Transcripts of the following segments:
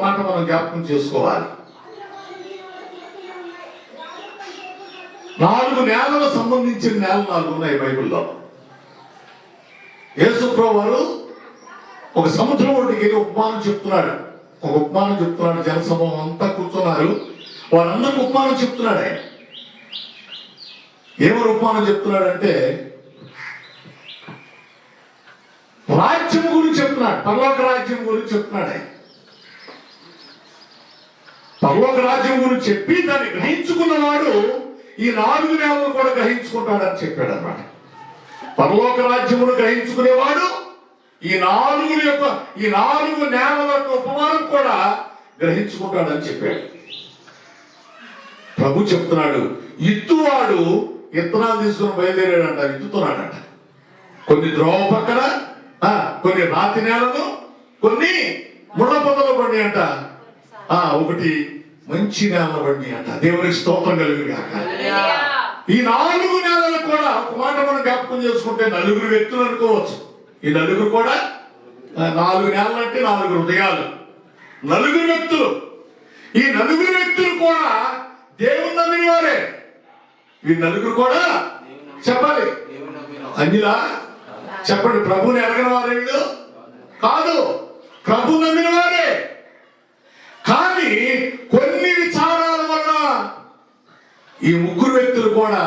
మాట మనం జ్ఞాపకం చేసుకోవాలి. నాలుగు నేలలకు సంబంధించిన నేలలు నాలుగు ఉన్నాయి బైబిల్లో. యేసుప్రభు వారు ఒక సముద్రం ఒడ్డుకి వెళ్ళి ఉపమానం చెప్తున్నాడు. ఒక ఉపమానం చెప్తున్నాడు జనసమూహం అంతా కూర్చున్నారు. వారందరికి ఉపమానం చెప్తున్నాడు ఆయన. ఏమో ఉపమానం చెప్తున్నాడంటే రాజ్యం గురించి చెప్తున్నాడు పర్లోక రాజ్యం గురించి చెప్తున్నాడు ఆయన. పర్లోక రాజ్యం గురించి చెప్పి దాన్ని గ్రహించుకున్నవాడు ఈ నాలుగు నేలను కూడా గ్రహించుకుంటాడని చెప్పాడు అనమాట పరలోక రాజ్యమును గ్రహించుకునేవాడు ఈ నాలుగు యొక్క ఈ నాలుగు నేలల యొక్క ఉపమానం కూడా గ్రహించుకుంటాడని చెప్పాడు. ప్రభు చెప్తున్నాడు ఇత్తువాడు ఇత్తనాలు తీసుకుని బయలుదేరాడంట ఇత్తుతున్నాడంట. కొన్ని ద్రోవ పక్కన ఆ, కొన్ని రాతి నేలలు కొన్ని ముళ్ళ పొదలు పడి అంట ఆ, ఒకటి మంచి నేల బండి అంట దేవునికి స్తోత్రం కలిగి కాక ఈ నాలుగు నెలలు కూడా ఒక మాట మనం జ్ఞాపకం చేసుకుంటే నలుగురు వ్యక్తులు అనుకోవచ్చు. ఈ నలుగురు కూడా నాలుగు నెలలు అంటే నాలుగు హృదయాలు. నలుగురు వ్యక్తులు. ఈ నలుగురు వ్యక్తులు కూడా దేవుని నమ్మిన వారే. ఈ నలుగురు కూడా చెప్పాలి. అన్నిలా చెప్పండి. ప్రభుని ఎరగిన వారే కాదు. ప్రభు నమ్మిన వారే. కానీ కొన్ని విచారాల వల్ల ఈ ముగ్గురు వ్యక్తులు కూడా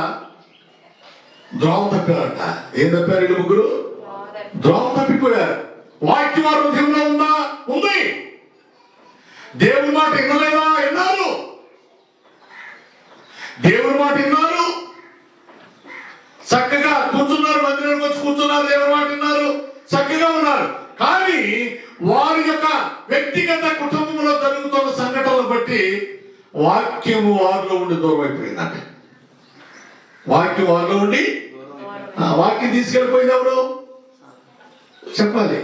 ద్రోవ తప్పారట ఏం తప్పారు వీళ్ళు ముగ్గురు? ద్రోవ తప్పిపోయారు వాక్యం వారి హృదయంలో ఉందా? ఉంది. దేవుని మాట వినలేదా? విన్నారు. దేవుని మాట విన్నారు చక్కగా కూర్చున్నారు మందిరానికి వచ్చి కూర్చున్నారు దేవుని మాట విన్నారు చక్కగా ఉన్నారు కానీ వారి యొక్క వ్యక్తిగత కుటుంబంలో జరుగుతున్న సంఘటనలు బట్టి వాక్యము వారిలో ఉండి దూరం అయిపోయిందంట వాక్యం వారిలో ఉండి వాక్యం తీసుకెళ్ళిపోయింది ఎవరు? చెప్పాలి.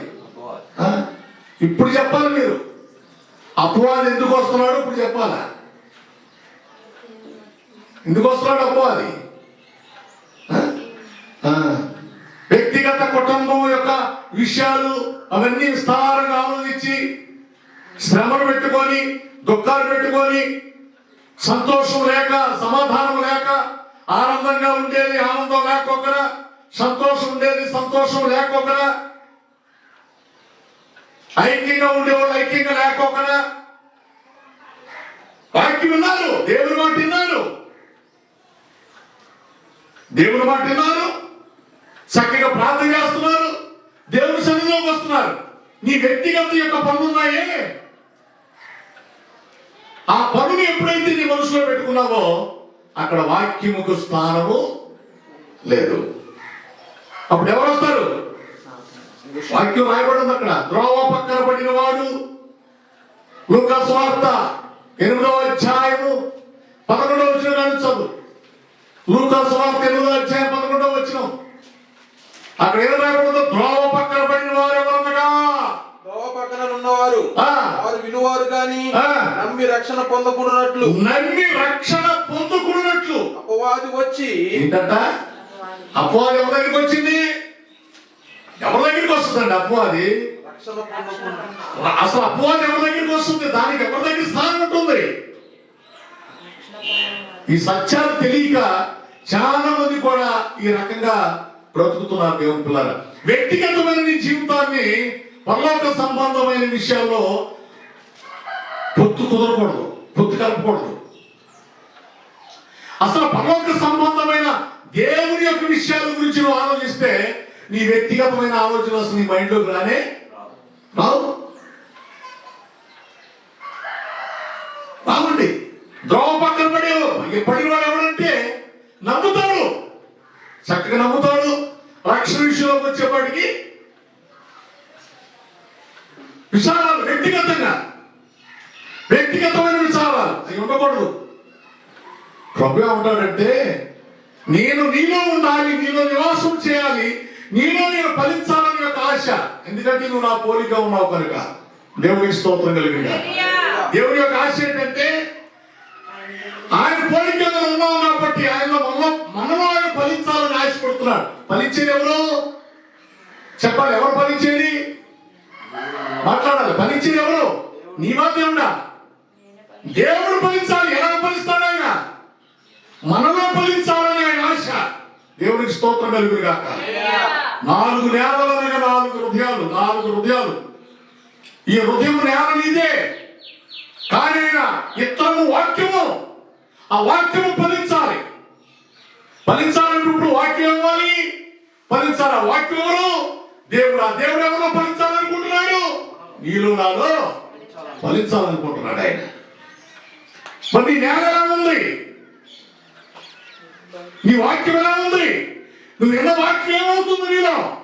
ఇప్పుడు చెప్పాలి మీరు. అపవాది ఎందుకు వస్తున్నాడు? ఇప్పుడు చెప్పాలా? ఎందుకు వస్తున్నాడు అపవాది? వ్యక్తిగత కుటుంబం యొక్క విషయాలు అవన్నీ విస్తారంగా ఆలోచించి శ్రమలు పెట్టుకొని దుఃఖాలు పెట్టుకొని సంతోషం లేక సమాధానం లేక ఆనందంగా ఉండేది ఆనందం లేకొకరా సంతోషం ఉండేది సంతోషం లేకొకరా ఐక్యంగా ఉండేవాళ్ళు ఐక్యంగా లేకొకరా. వాక్యం విన్నారు దేవుని మాట విన్నారు. దేవుని మాట విన్నారు. చక్కగా ప్రార్థన చేస్తున్నారు. దేవుని సన్నిధిలోకి వస్తున్నారు. నీ వ్యక్తిగత యొక్క పనులున్నాయే. ఉన్నాయే ఆ పనులు ఎప్పుడైతే నీ మనసులో పెట్టుకున్నావో అక్కడ వాక్యముకు స్థానము లేదు. అప్పుడు ఎవరు వస్తారు? వాక్యం రాయబడింది అక్కడ. ద్రోవ పక్కన పడిన వాడు లూకాసు స్వార్థ ఎనిమిదవ అధ్యాయము పదకొండవ వచ్చిన కానీ చదువు. లూకాసు ఎనిమిదవ అధ్యాయం పదకొండవ వచ్చిన అక్కడ ఏం రాయబడిందో? ద్రోవ పక్కన పడిన వారు ఎవరనగా దోవ పక్కన ఉన్నవారు ఆ. వారు వినువారు గాని. నమ్మి రక్షణ పొందకున్నట్లు నమ్మి రక్షణ పొందుకున్నట్లు అపవాది వచ్చి ఏంటంట? అపవాది ఎవరి దగ్గరికి వచ్చింది? ఎవరి దగ్గరికి వస్తుందండి అపవాది? అసలు అపవాది ఎవరి దగ్గరికి వస్తుంది? దానికి ఎవరి దగ్గర స్థానం ఉంటుంది? ఈ సత్యాలు తెలియక చాలా మంది కూడా ఈ రకంగా బ్రతుకుతున్నారు దేవుని పిల్లల. వ్యక్తిగతమైన నీ జీవితాన్ని పర్లోక సంబంధమైన విషయాల్లో పొత్తు కుదరకూడదు పొత్తు కలపకూడదు. అసలు పర్లోక సంబంధమైన దేవుని యొక్క విషయాల గురించి నువ్వు ఆలోచిస్తే నీ వ్యక్తిగతమైన ఆలోచన అసలు నీ మైండ్లోకి రానే రావు బాగుండి ద్రోవ పక్కన పడే పడినవాడు ఎవడంటే నమ్ముతాడు. చక్కగా నమ్ముతాడు. రక్షణ విషయంలోకి వచ్చేప్పటికి విచారాలు వ్యక్తిగతంగా. వ్యక్తిగతమైన విచారాలు అవి ఉండకూడదు. ప్రభు ఉంటాడంటే నేను నీలో ఉండాలి నీలో నివాసం చేయాలి నీలో నేను ఫలించాలని యొక్క ఆశ. ఎందుకంటే నువ్వు నా పోలిక ఉన్నావు కనుక. దేవుని స్తోత్రం కలిగిన దేవుని యొక్క ఆశ ఏంటంటే ఆయన పోలిక ఉన్నావు కాబట్టి ఆయన మన మనలో ఆయన ఫలించాలని ఆశపడుతున్నాడు. ఫలించేది ఎవరు? చెప్పాలి ఎవరు ఫలించేది? మాట్లాడాలి భరించేది ఎవరు? నీవా దేవుడా? దేవుడు ఫలించాలి ఎలా ఫలిస్తాడు ఆయన? మనలో ఫలించాలని ఆయన ఆశ. దేవుడికి స్తోత్రం కలుగురు కాక నాలుగు నేలలు నాలుగు హృదయాలు నాలుగు హృదయాలు. ఈ హృదయం నేల నీదే. కానీ ఆయన వాక్యము ఆ వాక్యము ఫలించాలి ఫలించాలంటే ఇప్పుడు వాక్యం ఇవ్వాలి ఫలించాలి ఆ వాక్యం ఎవరు? దేవుడు. ఆ దేవుడు ఎవరో ఫలించాలి నీలో నాలో ఫలించాలనుకుంటున్నాడు ఆయన. మరి నేల ఎలా ఉంది? నీ వాక్యం ఎలా ఉంది? నువ్వు విన్న వాక్యం ఏమవుతుంది నీలో?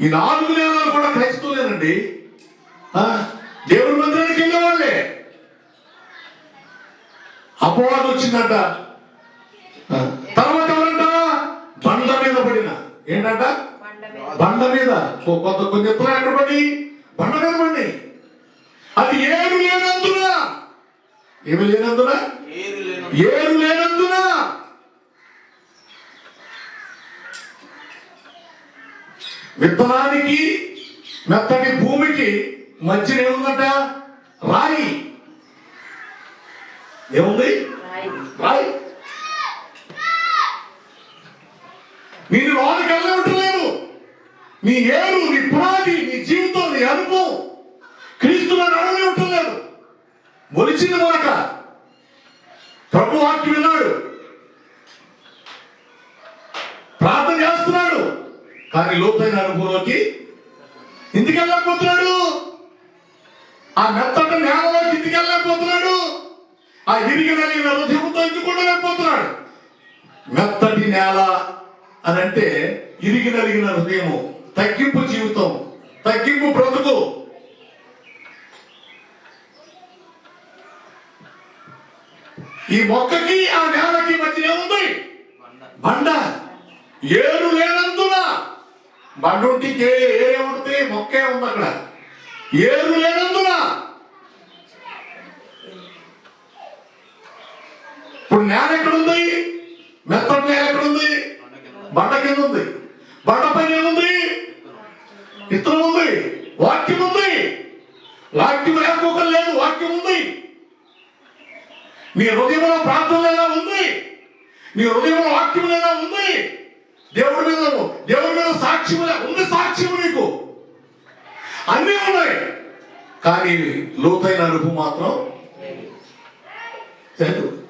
ఈ నాలుగు నేలలు కూడా క్రైస్తవులేనండి. ఆ, దేవుడి మందిరానికి వెళ్ళేవాళ్ళే అపవాదం వచ్చిందంట. తర్వాత ఎవరంట? బండ్ల మీద పడిన. ఏంటంట? బండ మీద కొంత కొన్ని ఎత్తులు ఎక్కడ పడి బండ మీద పడి అది ఏడు లేనందున? ఏమి లేనందున? ఏరు లేనందున? విత్తనానికి మెత్తటి భూమికి మధ్యన ఏముందట? రాయి. ఏముంది? రాయి. నేను లోనికి వెళ్ళవట్లేదు నీ ఏరు నీ పునాది నీ జీవితం నీ అనుభవం. క్రీస్తులో నడవనివ్వటం లేదు మొలిచింది మొలక. ప్రభు వాక్యం విన్నాడు. ప్రార్థన చేస్తున్నాడు. కానీ లోతైన అనుభవంలోకి ఇందుకెళ్ళకపోతున్నాడు ఆ మెత్తట నేలలోకి ఇందుకెళ్ళకపోతున్నాడు ఆ ఇరిగి నలిగిన హృదయంతో ఎందుకుండలేకపోతున్నాడు మెత్తటి నేల అని అంటే ఇరిగి నలిగిన హృదయము. తగ్గింపు జీవితం తగ్గింపు బ్రతుకు. ఈ మొక్కకి ఆ నేలకి మధ్య ఏముంది? బండ. ఏరు లేనందున బండుంటికి ఏ ఏముంటే మొక్కే ఉంది అక్కడ. ఏరు లేనందున. ఇప్పుడు నేల ఎక్కడుంది? మెత్తటి నేల ఎక్కడుంది? బండ కింద ఉంది. బండ పైన ఏముంది? ఇత్తనం ఉంది వాక్యం ఉంది వాక్యం లేకపోకం లేదు వాక్యం ఉంది. నీ హృదయంలో ప్రార్థన లేదా ఉంది. నీ హృదయంలో వాక్యం లేదా ఉంది. దేవుడి మీద దేవుడి మీద సాక్ష్యం ఉంది సాక్ష్యం నీకు. అన్నీ ఉన్నాయి. కానీ లోతైన అనుభవం మాత్రం లేదు.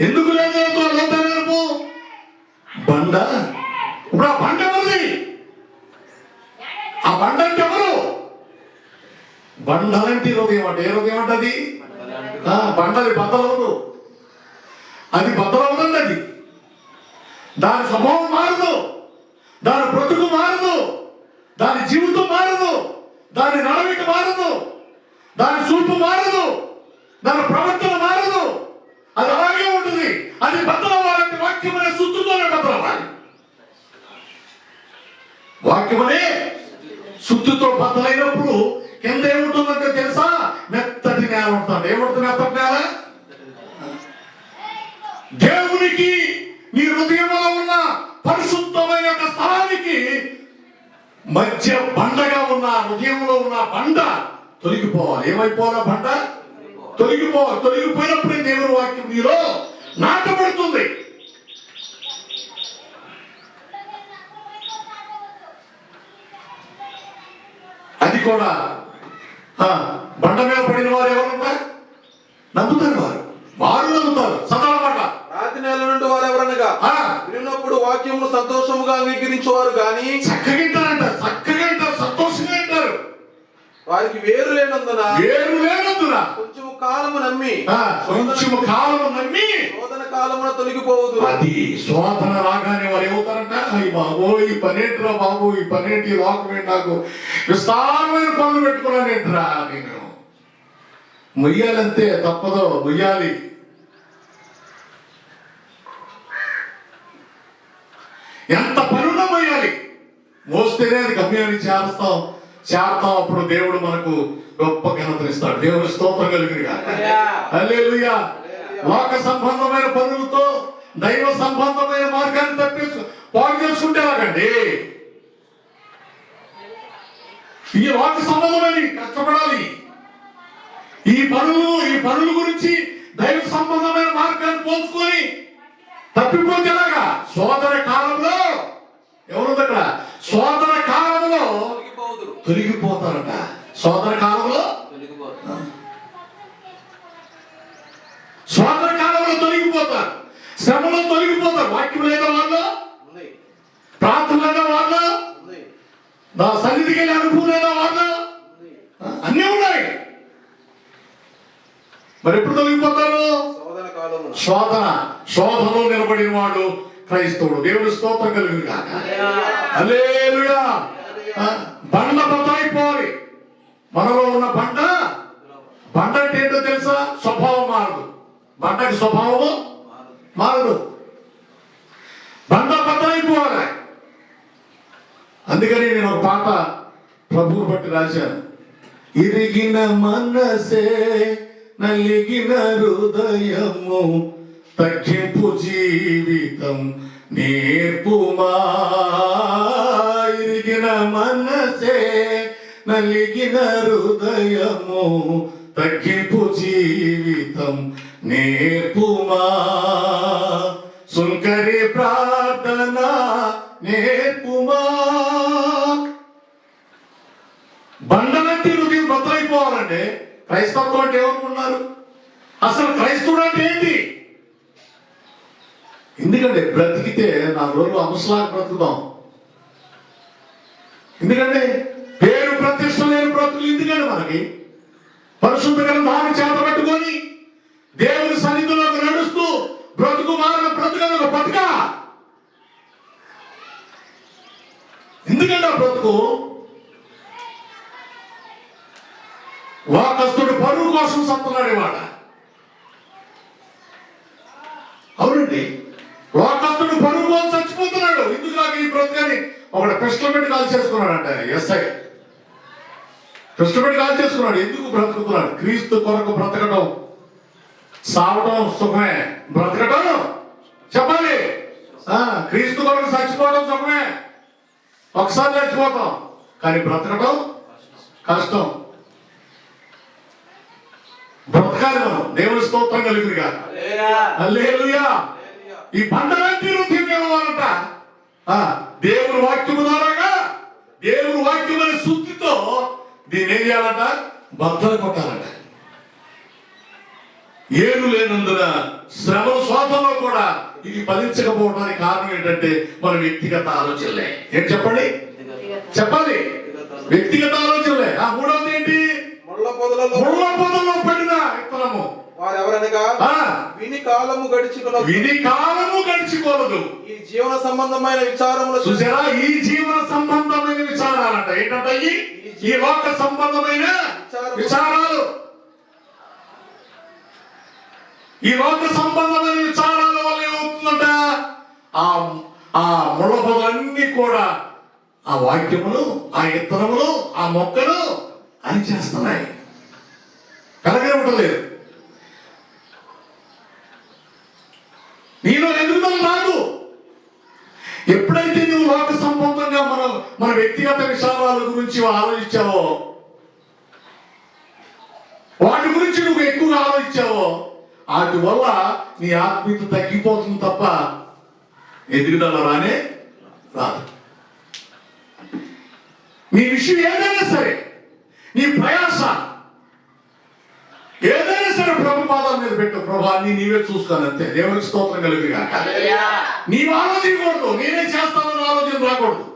ఎందుకు లేదు లోతైన అనుభవం? బండ. ఇప్పుడు ఆ బండ ఆ బండ అంటే ఎవరు? బండ లాంటి హృదయం అంటే ఏ హృదయం అంటే అది ఆ, బండది బద్దలవదు. అది బద్దలవదండి అది దాని స్వభావం మారదు. దాని బ్రతుకు మారదు. దాని జీవితం మారదు. దాని నడవిక మారదు. దాని చూపు మారదు. దాని ప్రవర్తన మారదు. అది అలాగే ఉంటుంది. అది బద్దలవ్వాలంటే వాక్యం అనే సుత్తుతోనే బద్దలవ్వాలి. వాక్యం అనే శుద్ధితో బద్దలైనప్పుడు కింద ఏముంటుందంటే తెలుసా? మెత్తటి నేల ఉంటుంది ఏముంటుంది మెత్తటి నేల? దేవునికి నీ హృదయంలో ఉన్న పరిశుద్ధమైన ఒక స్థలానికి మధ్య బండగా ఉన్న హృదయంలో ఉన్న బండ తొలగిపోవాలి. ఏమైపోవాలా బండ? తొలగిపోవాలి. తొలగిపోయినప్పుడు దేవుని వాక్యం? నీలో నాటబడుతుంది అది కూడా బండ మీద పడిన వారు ఎవరంట నమ్ముతారు వారు. వారు నమ్ముతారు. సదాలమాట రాతి నెల నుండి వారు ఎవరనగా? వినినప్పుడు వాక్యమును సంతోషముగా అంగీకరించేవారు గాని చక్కగా వింటారంట చక్కగా వింటారు. సంతోషంగా వింటారు. వారికి వేరు లేనందున వేరు లేనందున. కొంచెం కాలము నమ్మి ఆ, కొంచెం కాలం నమ్మి కాలమున తొలగిపోవదు అది శోధన రాగానే వారు ఏమవుతారంట? అయ్యి బాబో ఈ పనేంటిరా బాబు ఈ పనేంటి ఈ లోకం ఏంటి నాకు? విస్తారమైన పనులు పెట్టుకున్నానేంటిరా నేను. మొయ్యాలంతే తప్పదో మొయ్యాలి. ఎంత పనున్నా మొయ్యాలి. మోస్తేనే అది గమ్యాన్ని చేరుస్తాం చేరతాం అప్పుడు దేవుడు మనకు గొప్ప ఘనతనిస్తాడు. దేవుడు స్తోత్రం కలిగిన లోక సంబంధమైన పనులతో దైవ సంబంధమైన మార్గాన్ని తప్పించు పాడు చేసుకుంటే ఎలాగండి ఈ లోక సంబంధమని కష్టపడాలి. ఈ పనులు ఈ పనుల గురించి దైవ సంబంధమైన మార్గాన్ని పోల్చుకొని తప్పిపోతే ఎలాగా సోదర కాలంలో ఎవరుంది అక్కడ సోదర కాలంలో తొలగిపోతారట. సోదర కాలంలో తొలగిపోదురు సోదర కాలంలో తొలగిపోతారు శ్రమలో తొలగిపోతారు వాక్యం లేదా వాళ్ళు ప్రార్థన లేదా వాళ్ళు నా సన్నిధికి వెళ్ళి అనుభవం లేదా వాళ్ళు అన్నీ ఉన్నాయి. మరి ఎప్పుడు తొలగిపోతారు? శోధన శోధనలో నిలబడిన వాడు క్రైస్తవుడు. దేవుడి స్తోత్రం హల్లెలూయా. ఆ, బండ బతాయిపోవాలి మనలో ఉన్న బండ బండ అంటే ఏంటో తెలుసా? స్వభావం మారదు. బండకి స్వభావము? మారదు. బండ అందుకని నేను ఒక పాట ప్రభువు బట్టి రాశాను. ఇరిగిన మనసే నలిగిన హృదయము తగ్గింపు జీవితం నేర్పుమా ఇరిగిన మనసే నలిగిన హృదయము తగ్గింపు జీవితం నేర్పుమా? సుంకరి ప్రార్థన నేర్పుమా? బండలంటి హృదయం బద్దలైపోవాలంటే క్రైస్తవం అంటే ఏమనుకున్నారు అసలు క్రైస్తవుడు అంటే ఏంటి? ఎందుకంటే బ్రతికితే నా రోజులు అంశలాగా బ్రతుకుదాం ఎందుకంటే పేరు ప్రతిష్ట లేని బ్రతుకులు ఎందుకంటే మనకి? పరిశుద్ధ గ్రంథాన్ని చేత దేవుని సన్నిధిలోకి నడుస్తూ బ్రతుకు మారిన బ్రతుకని ఒక బతుక. ఎందుకంటే ఆ బ్రతుకు? వాకస్తుడు పరువు కోసం సత్తున్నాడు ఇవాడ అవునండి. లోకస్తుడు పరువు కోసం చచ్చిపోతున్నాడు. ఇందుకు నాకు ఈ బ్రతకని ఒకడు పిస్టల్ పెట్టి కాల్ చేసుకున్నాడంట ఎస్ఐ. పిస్టల్ పెట్టి కాల్ చేసుకున్నాడు. ఎందుకు బ్రతుకుతున్నాడు? క్రీస్తు కొరకు బ్రతకడం సావటం సుఖమే. బ్రతకటం చెప్పాలి ఆ, క్రీస్తు కొరకు చచ్చిపోవడం సుఖమే. ఒకసారి చచ్చిపోతాం. కానీ బ్రతకటం కష్టం. బ్రతకాలి మనం. దేవుని స్తోత్రం కలిగిందిగా హల్లెలూయా. ఈ బండలాంటి హృదయం ఆ, దేవుని వాక్యము ద్వారాగా దేవుని వాక్యం అనే శుద్ధితో దీన్ని ఏం చేయాలంట? బద్దలు కొట్టాలంట. ఏడు లేనందున శ్రమ శోధనలో కూడా ఇది ఫలించకపోవడానికి కారణం ఏంటంటే మన వ్యక్తిగత ఆలోచనలే. ఏం చెప్పండి? చెప్పాలి. వ్యక్తిగత ఆలోచనలే. ఆ మూడవది ఏంటి? ముళ్ళ పొదలలో ముళ్ళ పొదల్లో పడిన విత్తనము విని కాలము విని కాలము ఈ జీవన సంబంధమైన విచారముల చూసారా? ఈ జీవన సంబంధమైన విచారాలంట. ఏంటంట ఈ? ఈ లోక సంబంధమైన విచారాలు. ఈ లోక సంబంధమైన విచారాల వల్ల ఏమవుతుందంట? ఆ ఆ ముళ్ళపదలన్నీ కూడా ఆ వాక్యములు ఆ ఇత్తనములు ఆ మొక్కలు అని చేస్తున్నాయి. కలగే ఉండలేదు. నీలో ఎదుగుదల రాదు. ఎప్పుడైతే నువ్వు లోక సంబంధంగా మన మన వ్యక్తిగత విషయాల గురించి ఆలోచించావో వాటి గురించి నువ్వు ఎక్కువగా ఆలోచించావో వాటి వల్ల నీ ఆత్మీయత తగ్గిపోతుంది తప్ప ఎదుగుదల రానే రాదు. నీ విషయం ఏదైనా సరే నీ ప్రయాస ఏదైనా సరే ప్రభు పాదాల మీద పెట్టు. ప్రభు నీవే చూసుకోను అంతే దేవునికి స్తోత్రం కలిగి నీవు ఆలోచించకూడదు. నేనే చేస్తానని ఆలోచన రాకూడదు.